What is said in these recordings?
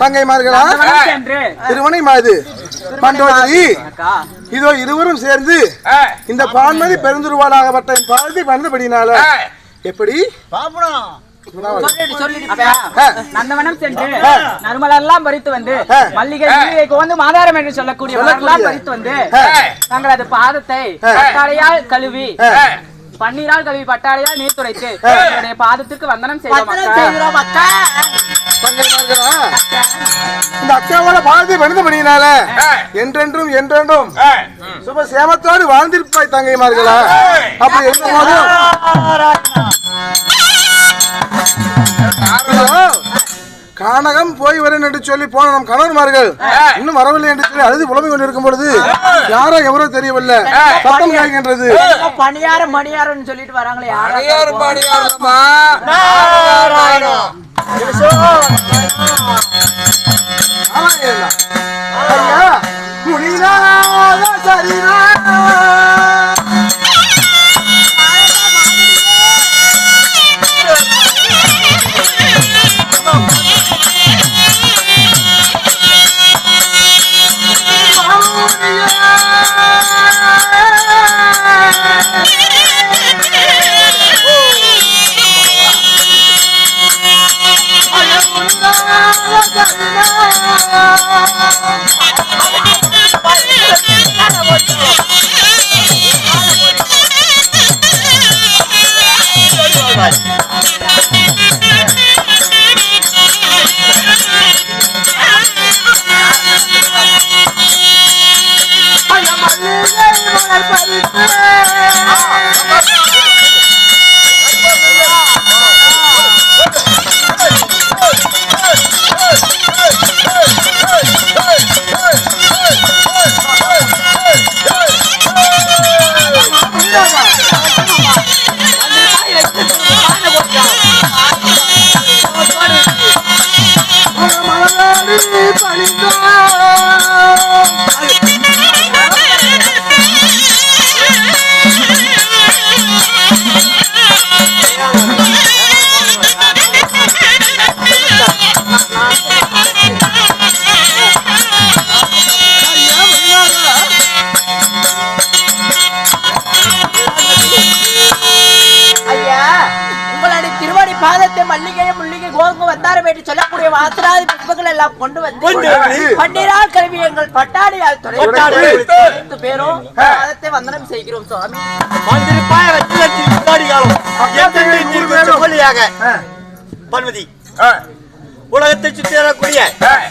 வனம் சென்று திருமணி மாது மண்டோதரி இதோ. இருவரும் சேர்ந்து இந்த பான்மதி பெருந்துருவாளாகப்பட்ட பாரதி வந்தபடினால. எப்படி. நந்தவனம் சென்று நறுமலெல்லாம் பறித்து வந்து. மல்லிகை கோந்து மாதாரம் என்று சொல்லக்கூடிய பறித்து வந்து. தங்களது பாதத்தை கழுவி. பன்னீரால் கழுவி பட்டாடையால் நீர் துடைத்து அவருடைய பாதத்துக்கு வந்தனம் செய்தோம் அக்காவோட பாரதி வந்தபடினால என்றென்றும் என்றென்றும். சுப சேமத்தோடு வாழ்ந்திருப்பாய் தங்கைமார்களா. அப்படி போதும் இதோ, கானகம் போய் வரேன் என்று சொல்லி போன நம் கணவன்மார்கள் இன்னும் வரவில்லை என்று சொல்லி அழுது புலம்பிக் கொண்டிருக்கும் பொழுது யாரோ எவரோ தெரியவில்லை. சத்தம் கேட்கின்றது. பணியாரம் மணியாரம்னு சொல்லிட்டு வராங்களே யாரா அடியார் முடியாத? சரிதா ஐயா என்று சொல்லக்கூடிய வாசராதி புஷ்பங்கள் எல்லாம் கொண்டு வந்து கொண்டு வந்து பன்னீரால் கல்வி எங்கள் பட்டாடியால் பட்டாடி. துறை பேரும் பாதத்தை வந்தனம் செய்கிறோம் சுவாமி. வந்திருப்பாய் வச்சிலத்தில் முன்னாடி காலம் உலகத்தை சுற்றி வரக்கூடிய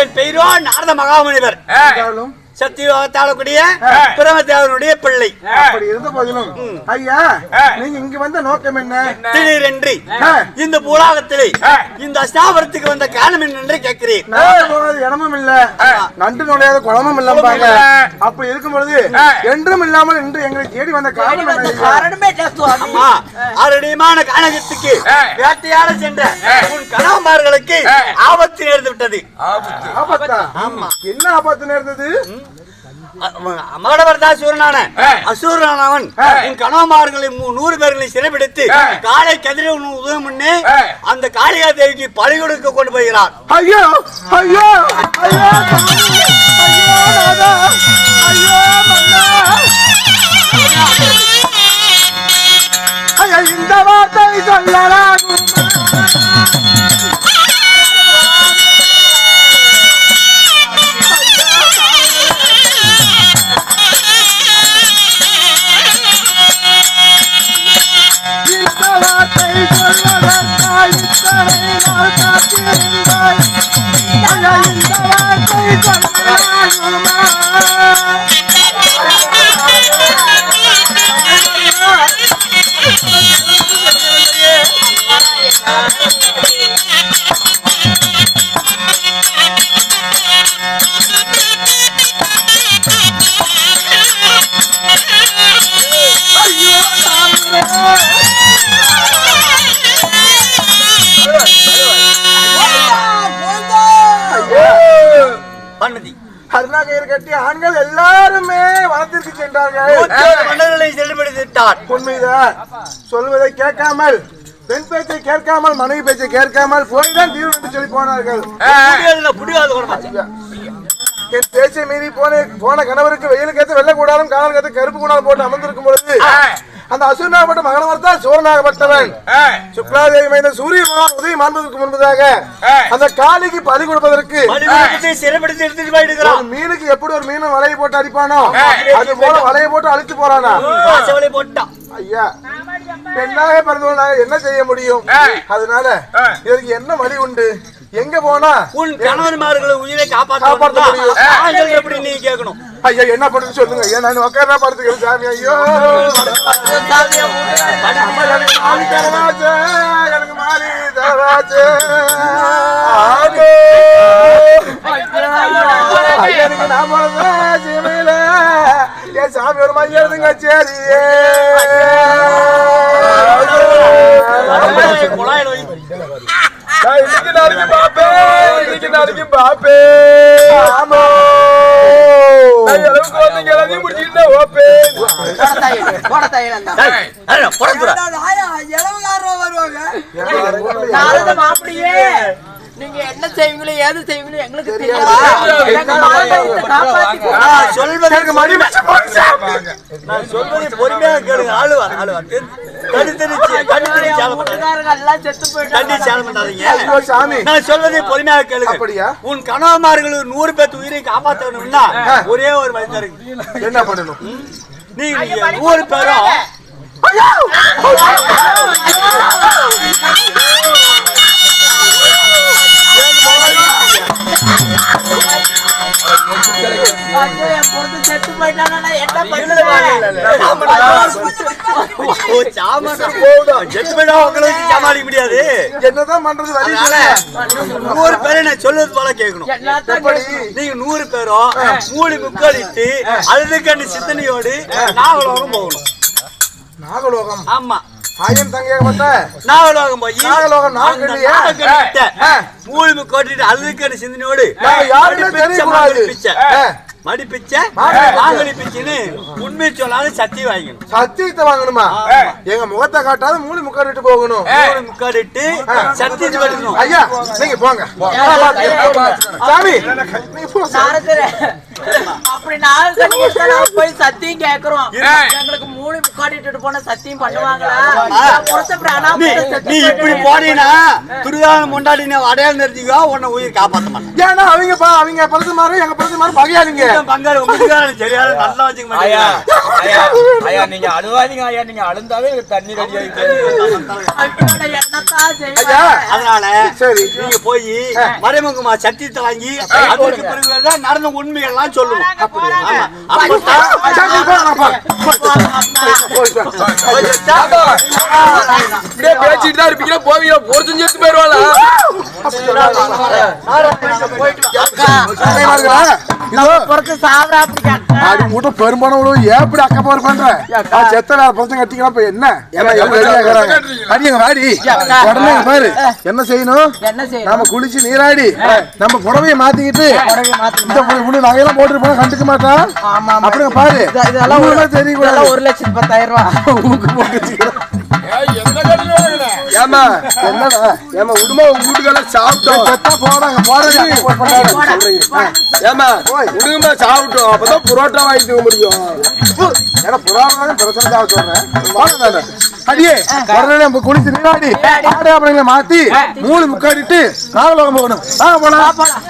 என் பெயரோ நாரத மகாமுனிவர் இருந்தாலும் சத்தியோகத்தாளக்கூடிய பிரமதேவனுடைய பிள்ளை. அப்படி இருந்த போதிலும் ஐயா நீங்க இங்க வந்த நோக்கம் என்ன? திடீரென்று. இந்த பூலாகத்திலே இந்த அஸ்தாபரத்துக்கு வந்த காரணம் என்னென்று கேட்கிறேன். இடமும் இல்ல. நண்டு நுழையாத குளமும் இல்லம்பாங்க அப்படி இருக்கும் பொழுது என்றும் இல்லாமல் இன்று எங்களை தேடி வந்த காரணம் ஆரடியமான கானகத்துக்கு வேட்டையாட சென்ற உன் கணவன்மார்களுக்கு ஆபத்து நேர்ந்து விட்டது. ஆபத்தா. என்ன ஆபத்து நேர்ந்தது? மகடவர்தா சூரனான அசூரனானவன் உன் கணவன்மார்களை நூறு பேர்களை சிறைபிடித்து காலை கதிரை உன் உதவும் அந்த காளிகா தேவிக்கு பழி கொடுக்க கொண்டு போகிறார் ஐயோ ஐயோ! ஐயா, இந்த வார்த்தை சொல்லலாகும் பண்ணதி. கருணாகயிறு கட்டி ஆண்கள் எல்லாருமே வனத்திற்கு சென்றார்கள். விட்டார் உண்மைதான் சொல்வதை கேட்காமல் பெண் பேச்சை கேட்காமல் மனைவி பேச்சை கேட்காமல் போய்தான் தீர்வு என்று சொல்லி போனார்கள். என் பேச்சை மீறி போன போன கணவருக்கு வெயிலுக்கு ஏற்ற வெள்ளை கூடாரம் காலம் ஏற்ற கருப்பு கூடாரம் போட்டு அமர்ந்திருக்கும் பொழுது அந்த அசுரனாகப்பட்ட மகனவர் தான் சூரனாகப்பட்டவன் சுக்லாதேவி மைந்த சூரிய பகவான் உதயம் மாண்பதற்கு முன்பதாக அந்த காளிக்கு பலி கொடுப்பதற்கு மீனுக்கு எப்படி ஒரு மீனை வலையை போட்டு அடிப்பானோ? அது போல வலையை போட்டு அழித்து போறானா? ஐயா பெண்ணாக பிறந்தவனாக என்ன செய்ய முடியும்? அதனால இதற்கு என்ன வழி உண்டு? எங்க போனா? உன் கணவன்மார்களை உயிரை காப்பாற்ற முடியும். எப்படி நீ கேட்கணும்? ஐயா என்ன பண்ணுன்னு சொல்லுங்க. ஐயா நான் உட்கார படுத்துக்கிறேன் சாமி ஐயோ. எனக்கு மாறி தரவாச்சே, எனக்கு நாம தரவாச்சே. ஆகோ. என் சாமி ஒரு மையதுங்க சரியே. குழாயில இன்னைக்கு நாளைக்கு பாப்பேன் இன்னைக்கு நாளைக்கு பாப்பேன் நீங்க என்ன செய்வீங்களோ ஏது செய்வீங்களோ எங்களுக்கு தெரியாது. நான் சொல்வதை பொறுமையாக கேளுங்க. ஆளுவார் ஆளுவார்? உன் கணவன்மார்கள் நூறு பேர்த்து உயிரை காப்பாற்றணும்னா ஒரே ஒரு இருக்கு என்ன பண்ணணும்? நீங்க நூறு பேரும் பொண்ணு செத்து போயிட்டானா என்ன. பண்ணுவேன் முடியாது என்னதான் பண்றது. நூறு பேரை நான் சொல்வது போல கேட்கணும். நீங்க நூறு பேரும் மூணு முக்காலிட்டு அழுதுக்கண்ணு சிந்தனையோடு நாகலோகம் போகணும். நாகலோகம். ஆமா. நாகலோகம் போய் நாகலோகம் ஆ. மூணு முக்கோட்டிட்டு அழுதுக்கண்ணு சிந்தனையோடு யாருமே தெரியக்கூடாது. மாங்கனி பிச்சை. மாங்கனி பிச்சுன்னு உண்மை சொல்லாத சத்தி வாங்கிக்கணும். சத்தியத்தை வாங்கணுமா? எங்க முகத்தை காட்டாத மூணு முக்காடிட்டு போகணும். மூணு முக்காடிட்டு சத்தி வச்சுக்கணும் ஐயா நீங்க போங்க. சாமி. அப்படி நாலு போய் சத்தியம் கேக்குறோம். எங்களுக்கு மூணு போன சத்தியம் பண்ணுவாங்களா? நீ இப்படி. போனீங்கன்னா துரிதான முண்டாடி நீ அடையாளம் நிறுத்திக்கோ உன்னை உயிர் காப்பாத்த மாட்டேன். ஏன்னா அவங்க பா அவங்க மாறு எங்க பரிசு மாறு பகையாளிங்க. பங்காளி உங்களுக்கு சரியான நல்லா வச்சுக்க ஐயா நீங்க அழுவாதீங்க ஐயா நீங்க அழுந்தாவே தண்ணி ரெடி ஐயோ? அதனால சரி. நீங்க போய் மறைமுகமா சத்தியத்தை வாங்கி அதற்கு பிறகு தான் நடந்த உண்மையெல்லாம் சொல்லணும் ஆமா இப்படியே பேசிட்டு தான் இருப்பீங்க போவீங்க பொறுத்து செத்து போயிருவாளா பெரும்பாலும் ஏப்படி அக்கா போர் பண்ற செத்த பசங்க கட்டிக்கலாம் என்ன எல்லாம் பாரு என்ன செய்யணும் நாம குளிச்சு நீராடி நம்ம புடவைய மாத்திக்கிட்டு? இந்த முழு நகையெல்லாம் போட்டு போனா கண்டுக்க ஆமா. அப்படிங்க பாரு இதெல்லாம் ஒரு- உங்களுக்கு பத்தாயிரம் ஊக்கு போட்டு என்னடா? ஏமா உடுமா உங்க வீட்டுக்கெல்லாம் சாப்பிட்டோம். செத்தா போறாங்க போறாங்க ஏமா உடுங்கம்மா சாப்பிட்டோம். அப்பதான் புரோட்டா வாங்கிட்டு போக முடியும். ஏன்னா புரோட்டா பிரச்சனை தான் சொல்றேன் வாங்க. அடியே நம்ம குளிச்சு நீராடி ஆடை அப்படிங்களை மாத்தி மூணு முக்காடிட்டு நாகலோகம் போகணும் வாங்க போலாம் போலாம்